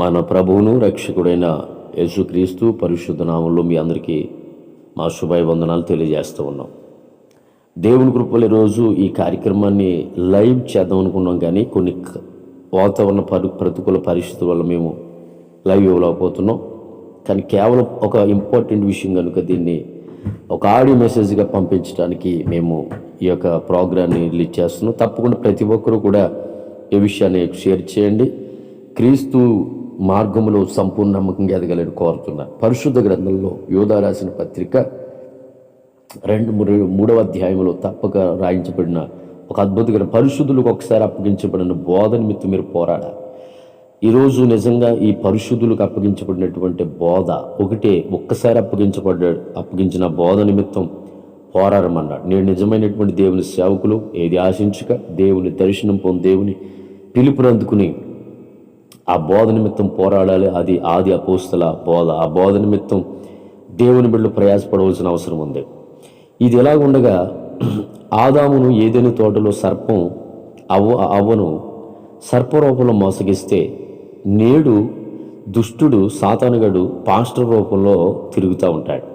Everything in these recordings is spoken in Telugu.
మన ప్రభువును రక్షకుడైన యేసుక్రీస్తు పరిశుద్ధ నామంలో మీ అందరికీ మా శుభాభివందనాలు తెలియజేస్తూ ఉన్నాం. దేవుని కృపలు రోజు ఈ కార్యక్రమాన్ని లైవ్ చేద్దాం అనుకున్నాం కానీ కొన్ని వాతావరణ పరి ప్రతికూల పరిస్థితుల వల్ల మేము లైవ్ ఇవ్వలేకపోతున్నాం. కానీ కేవలం ఒక ఇంపార్టెంట్ విషయం కనుక దీన్ని ఒక ఆడియో మెసేజ్గా పంపించడానికి మేము ఈ యొక్క ప్రోగ్రాన్ని రిలీజ్ చేస్తున్నాం. తప్పకుండా ప్రతి ఒక్కరూ కూడా ఈ విషయాన్ని షేర్ చేయండి. క్రీస్తు మార్గములో సంపూర్ణ నమ్మకంగా ఎదగలని కోరుతున్నా. పరిశుద్ధ గ్రంథంలో యోధా రాసిన పత్రిక రెండు మూడవ అధ్యాయంలో తప్పక రాయించబడిన ఒక అద్భుతమైన పరిశుద్ధులకు ఒకసారి అప్పగించబడిన బోధ నిమిత్తం మీరు పోరాడాలి. ఈరోజు నిజంగా ఈ పరిశుద్ధులకు అప్పగించబడినటువంటి బోధ ఒకటే ఒక్కసారి అప్పగించబడ్డ అప్పగించిన బోధ నిమిత్తం పోరాడమన్నాడు. నేను నిజమైనటువంటి దేవుని సేవకులు ఏది ఆశించక దేవుని దర్శనం పొంది దేవుని పిలుపునందుకుని ఆ బోధ నిమిత్తం పోరాడాలి. అది ఆది అపోస్తుల బోధ. ఆ బోధ నిమిత్తం దేవుని బిడ్డలు ప్రయాసపడవలసిన అవసరం ఉంది. ఇది ఎలాగుండగా ఆదామును ఏదైనా తోటలో సర్పం అవ్వ అవ్వను సర్పరూపంలో మోసగిస్తే నేడు దుష్టుడు సాతానుగడు పాస్టర్ రూపంలో తిరుగుతూ ఉంటాడు.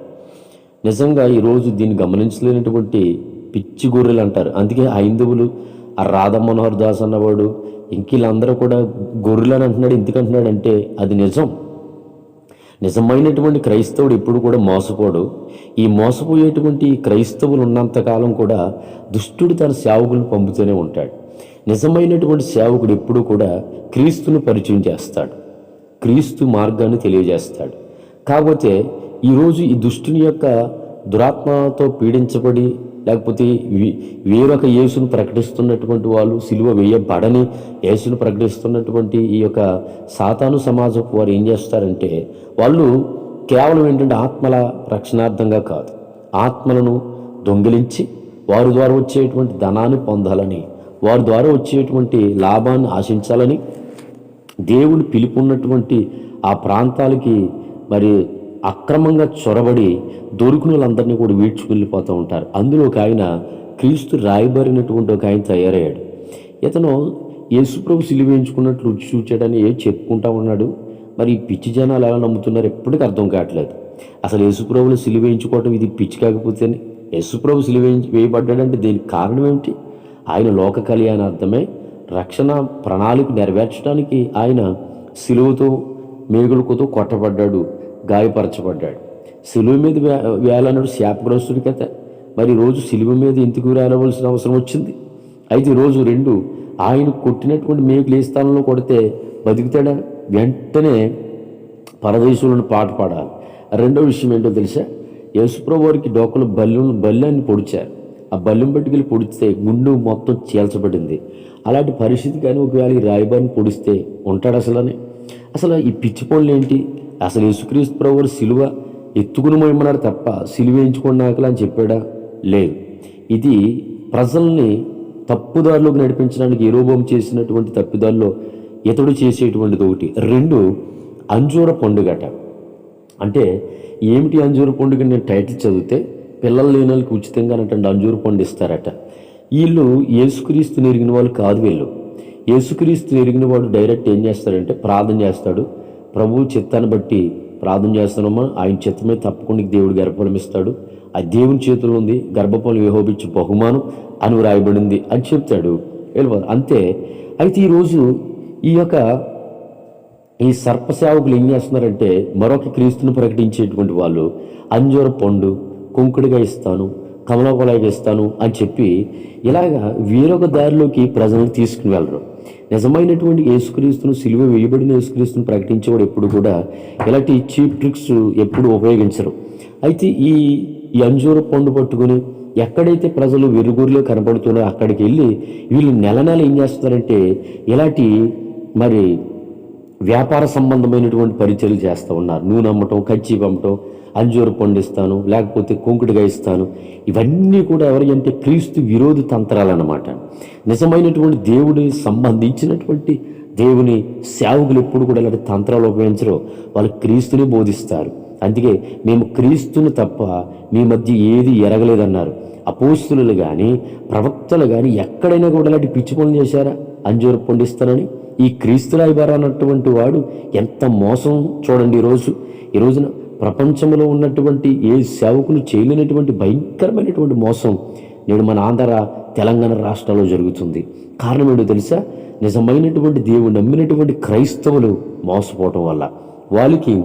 నిజంగా ఈరోజు దీన్ని గమనించలేనటువంటి పిచ్చి గొర్రెలు అంటారు అందుకే హైందవులు ఆ రాధా మనోహర్ దాస్ అన్నవాడు ఇంక వీళ్ళందరూ కూడా గొర్రెలు అని అంటున్నాడు ఎందుకంటున్నాడు అంటే అది నిజం. నిజమైనటువంటి క్రైస్తవుడు ఎప్పుడు కూడా మోసపోడు. ఈ మోసపోయేటువంటి క్రైస్తవులు ఉన్నంతకాలం కూడా దుష్టుడు తన సేవకులను పంపుతూనే ఉంటాడు. నిజమైనటువంటి సేవకుడు ఎప్పుడు కూడా క్రీస్తును పరిచయం చేస్తాడు. క్రీస్తు మార్గాన్ని తెలియజేస్తాడు. కాకపోతే ఈరోజు ఈ దుష్టుని యొక్క దురాత్మతో పీడించబడి లేకపోతే వేరొక యేసును ప్రకటిస్తున్నటువంటి వాళ్ళు సిలువ వేయబడని యేసును ప్రకటిస్తున్నటువంటి ఈ యొక్క సాతాను సమాజపు వారు ఏం చేస్తారంటే వాళ్ళు కేవలం ఏంటంటే ఆత్మల రక్షణార్థంగా కాదు ఆత్మలను దొంగిలించి వారి ద్వారా వచ్చేటువంటి ధనాన్ని పొందాలని వారి ద్వారా వచ్చేటువంటి లాభాన్ని ఆశించాలని దేవుని పిలుపున్నటువంటి ఆ ప్రాంతాలకి మరి అక్రమంగా చొరబడి దొరికిన వాళ్ళందరినీ కూడా వీడ్చుకెళ్ళిపోతూ ఉంటారు. అందులో ఒక ఆయన క్రీస్తు రాయబడినటువంటి ఒక ఆయన తయారయ్యాడు. ఇతను యేసుప్రభు సిలివేయించుకున్నట్లు రుచి చూచాడని ఏ చెప్పుకుంటా ఉన్నాడు. మరి పిచ్చి జనాలు ఎలా నమ్ముతున్నారు ఎప్పటికీ అర్థం కావట్లేదు. అసలు యేసుప్రభుని సిలివేయించుకోవటం ఇది పిచ్చి కాకపోతేనే యేసుప్రభు సిలివేయించి వేయబడ్డాడంటే దీనికి కారణం ఏమిటి? ఆయన లోక కళ్యాణార్థమే రక్షణ ప్రణాళిక నెరవేర్చడానికి ఆయన సిలువతో మేగులకుతో కొట్టబడ్డాడు. గాయపరచబడ్డాడు. సిలువ మీద వే- శాపగ్రస్తుడి కథ. మరి రోజు సిలువ మీద ఎందుకు వేలవలసిన అవసరం వచ్చింది? అయితే రోజు రెండు ఆయన కొట్టినటువంటి మేకులు ఏ స్థానంలో కొడితే బతుకుతాడా? వెంటనే పరదేశంలో పాట పాడాలి. రెండో విషయం ఏంటో తెలుసా? యేసుప్రభు వారికి డోకలు బల్లు బల్లాన్ని పొడిచారు. ఆ బల్లం పట్టుకెళ్ళి పొడిస్తే గుండు మొత్తం చీల్చబడింది. అలాంటి పరిస్థితి కానీ ఒకవేళ ఈ రాయబారిని పొడిస్తే ఉంటాడు అసలని? అసలు ఈ పిచ్చి పనులు ఏంటి? అసలు యేసుక్రీస్తు ప్రభు సిలువ ఎత్తుకుని మోయమన్నాడు తప్ప సిలువ అని చెప్పాడా? లేదు. ఇది ప్రజల్ని తప్పుదారిలోకి నడిపించడానికి ఏరోబోం చేసినటువంటి తప్పిదాల్లో ఇతడు చేసేటువంటిది ఒకటి. రెండు అంజూర పండుగట. అంటే ఏమిటి అంజూర పండుగ నేను టైటిల్ చదివితే పిల్లలు లేని వాళ్ళకి ఉచితంగా అంటే అంజూర పండు ఇస్తారట. వీళ్ళు ఏసుక్రీస్తుని ఎరిగిన వాళ్ళు కాదు వీళ్ళు. ఏసుక్రీస్తు ఎరిగిన వాడు డైరెక్ట్ ఏం చేస్తాడంటే ప్రార్థన చేస్తాడు. ప్రభువు చిత్తాన్ని బట్టి ప్రార్థన చేస్తున్నామా? ఆయన చిత్తమే తప్పకుండా దేవుడు గర్భఫలం ఇస్తాడు. ఆ దేవుని చేతిలో ఉంది. గర్భఫలం విహోపించి బహుమానం అని వ్రాయబడింది అని చెప్తాడు. వెళ్ళిపోతారు అంతే. అయితే ఈరోజు ఈ యొక్క ఈ సర్పసేవకులు ఏం చేస్తున్నారంటే మరొక క్రీస్తుని ప్రకటించేటువంటి వాళ్ళు అంజూర పండు కుంకుడిగా ఇస్తాను కమలకొలాగా ఇస్తాను అని చెప్పి ఇలాగా వేరొక దారిలోకి ప్రజలను తీసుకుని వెళ్ళరు. నిజమైనటువంటి యేసుక్రీస్తును సిలువ వేయబడిన యేసుక్రీస్తును ప్రకటించేవాడు ఎప్పుడు కూడా ఇలాంటి చీప్ ట్రిక్స్ ఎప్పుడు ఉపయోగించరు. అయితే ఈ అంజూర పండు పట్టుకుని ఎక్కడైతే ప్రజలు వెరుగురిలో కనబడుతున్నారో అక్కడికి వెళ్ళి వీళ్ళు నెల నెల ఏం చేస్తున్నారంటే ఇలాంటి మరి వ్యాపార సంబంధమైనటువంటి పరిచయలు చేస్తూ ఉన్నారు. నూనె అమ్మటం కచ్చి పంపటం అంజూరు పండిస్తాను లేకపోతే కుంకుడుగా ఇస్తాను. ఇవన్నీ కూడా ఎవరి అంటే క్రీస్తు విరోధి తంత్రాలు అన్నమాట నిజమైనటువంటి దేవుడి సంబంధించినటువంటి దేవుని సేవకులు ఎప్పుడు కూడా ఇలాంటి తంత్రాలు ఉపయోగించరు. వాళ్ళు క్రీస్తుని బోధిస్తారు. అందుకే మేము క్రీస్తుని తప్ప మీ మధ్య ఏది ఎరగలేదన్నారు. అపోస్తులు కానీ ప్రవక్తలు కానీ ఎక్కడైనా కూడా ఇలాంటి పిచ్చి పనులు చేశారా? అంజూరు పండిస్తానని? ఈ క్రీస్తురాయిబార అన్నటువంటి వాడు ఎంత మోసం చూడండి ఈరోజు ఈ రోజున ప్రపంచంలో ఉన్నటువంటి ఏ సేవకులు చేయలేనటువంటి భయంకరమైనటువంటి మోసం నేడు మన ఆంధ్ర తెలంగాణ రాష్ట్రాల్లో జరుగుతుంది. కారణం ఏంటో తెలుసా? నిజమైనటువంటి దేవుడు నమ్మినటువంటి క్రైస్తవులు మోసపోవటం వల్ల. వాళ్ళకి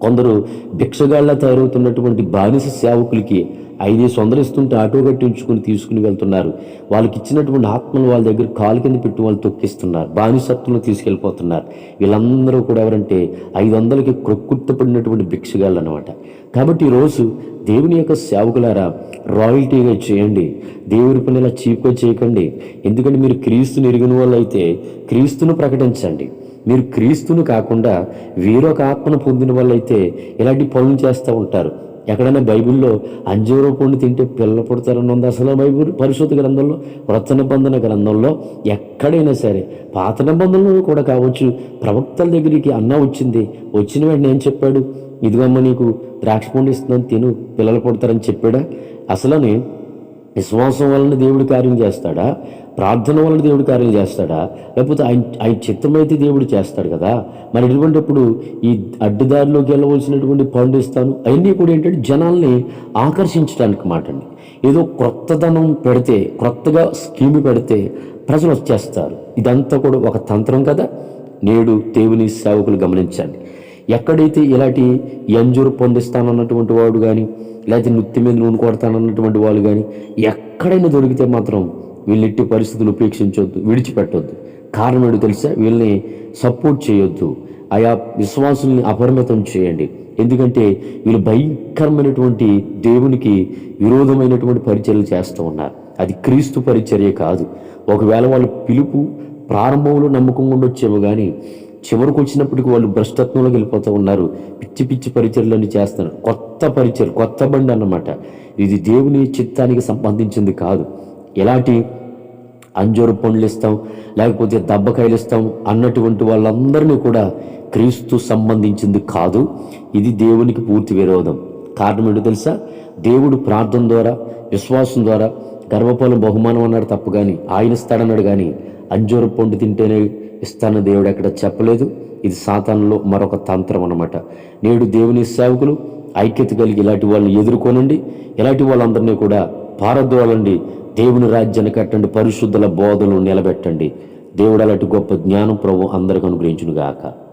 కొందరు భిక్షగాళ్ళ తయారవుతున్నటువంటి బానిస సేవకులకి ఐదేసి వందలు ఇస్తుంటే ఆటో కట్టించుకుని తీసుకుని వెళ్తున్నారు. వాళ్ళకి ఇచ్చినటువంటి ఆత్మలు వాళ్ళ దగ్గర కాలు కింద పెట్టి వాళ్ళు తొక్కిస్తున్నారు. బానిసత్వంలో తీసుకెళ్ళిపోతున్నారు. వీళ్ళందరూ కూడా ఎవరంటే ఐదు వందలకి క్రొక్కుర్తపడినటువంటి భిక్షగాళ్ళు అనమాట కాబట్టి ఈరోజు దేవుని యొక్క సేవకులారా రాయల్టీగా చేయండి. దేవుడి పని ఇలా చీప్గా చేయకండి. ఎందుకంటే మీరు క్రీస్తుని ఎరిగిన వాళ్ళు అయితే క్రీస్తును ప్రకటించండి. మీరు క్రీస్తును కాకుండా వేరొక ఆత్మను పొందిన వాళ్ళైతే ఇలాంటి పనులు చేస్తూ ఉంటారు. ఎక్కడైనా బైబిల్లో అంజూర పండు తింటే పిల్లలు పుడతారని ఉంది అసలు బైబిల్ పరిశుద్ధ గ్రంథంలో వృత్త నిబంధన గ్రంథంలో ఎక్కడైనా సరే పాత నిబంధనలు కూడా కావచ్చు. ప్రవక్తల దగ్గరికి అన్న వచ్చింది. వచ్చిన వెంటనే ఏం చెప్పాడు? ఇదిగమ్మ నీకు ద్రాక్ష పండు ఇస్తున్నాను తిను పిల్లలు పుడతారని చెప్పాడా? అసలని విశ్వాసం వలన దేవుడి కార్యం చేస్తాడా? ప్రార్థన వలన దేవుడి కార్యం చేస్తాడా? లేకపోతే ఆయన ఆయన చిత్తమైతే దేవుడు చేస్తాడు కదా? మరి ఇటువంటిప్పుడు ఈ అడ్డుదారిలోకి వెళ్ళవలసినటువంటి పండు ఇస్తాను. అవన్నీ కూడా ఏంటంటే జనాల్ని ఆకర్షించడానికి మాట అండి ఏదో క్రొత్తదనం పెడితే క్రొత్తగా స్కీమ్ పెడితే ప్రజలు వచ్చేస్తారు. ఇదంతా కూడా ఒక తంత్రం కదా? నేడు దేవుని సేవకులు గమనించండి. ఎక్కడైతే ఇలాంటి ఎంజూరు పొందిస్తానన్నటువంటి వాడు కానీ లేకపోతే నుత్తి మీద నూనె కొడతానన్నటువంటి వాళ్ళు కానీ ఎక్కడైనా దొరికితే మాత్రం వీళ్ళెట్టి పరిస్థితులు ఉపేక్షించొద్దు విడిచిపెట్టొద్దు. కారణం ఏంటో తెలుసా? వీళ్ళని సపోర్ట్ చేయొద్దు. ఆయా విశ్వాసుల్ని అపరిమితం చేయండి. ఎందుకంటే వీళ్ళు భయంకరమైనటువంటి దేవునికి విరోధమైనటువంటి పరిచర్యలు చేస్తూ ఉన్నారు. అది క్రీస్తు పరిచర్య కాదు. ఒకవేళ వాళ్ళ పిలుపు ప్రారంభంలో నమ్మకం ఉండొచ్చేమో కానీ చివరికి వచ్చినప్పటికి వాళ్ళు భ్రష్టత్వంలోకి వెళ్ళిపోతూ ఉన్నారు. పిచ్చి పిచ్చి పరిచర్లను చేస్తున్నారు. కొత్త పరిచర్ కొత్త బండి అన్నమాట. ఇది దేవుని చిత్తానికి సంబంధించింది కాదు. ఎలాంటి అంజూరు పండ్లు ఇస్తాం లేకపోతే దబ్బకాయలు ఇస్తాం అన్నటువంటి వాళ్ళందరినీ కూడా క్రీస్తు సంబంధించింది కాదు. ఇది దేవునికి పూర్తి విరోధం. కారణం ఏంటో తెలుసా? దేవుడు ప్రార్థన ద్వారా విశ్వాసం ద్వారా గర్భపాలం బహుమానం అన్నాడు తప్పు కానీ ఆయన ఇస్తాడన్నాడు కానీ అంజూరు పండు తింటేనే ఇస్తానని దేవుడు ఎక్కడ చెప్పలేదు. ఇది సాతానులో మరొక తంత్రం అన్నమాట. నేడు దేవుని సేవకులు ఐక్యత కలిగి ఇలాంటి వాళ్ళని ఎదుర్కొనండి. ఇలాంటి వాళ్ళందరినీ కూడా పారద్రోలండి. దేవుని రాజ్యాన్ని కట్టండి పరిశుద్ధుల బోధలు నిలబెట్టండి. దేవుడు అలాంటి గొప్ప జ్ఞానం ప్రభు అందరికి అనుగ్రహించునుగాక.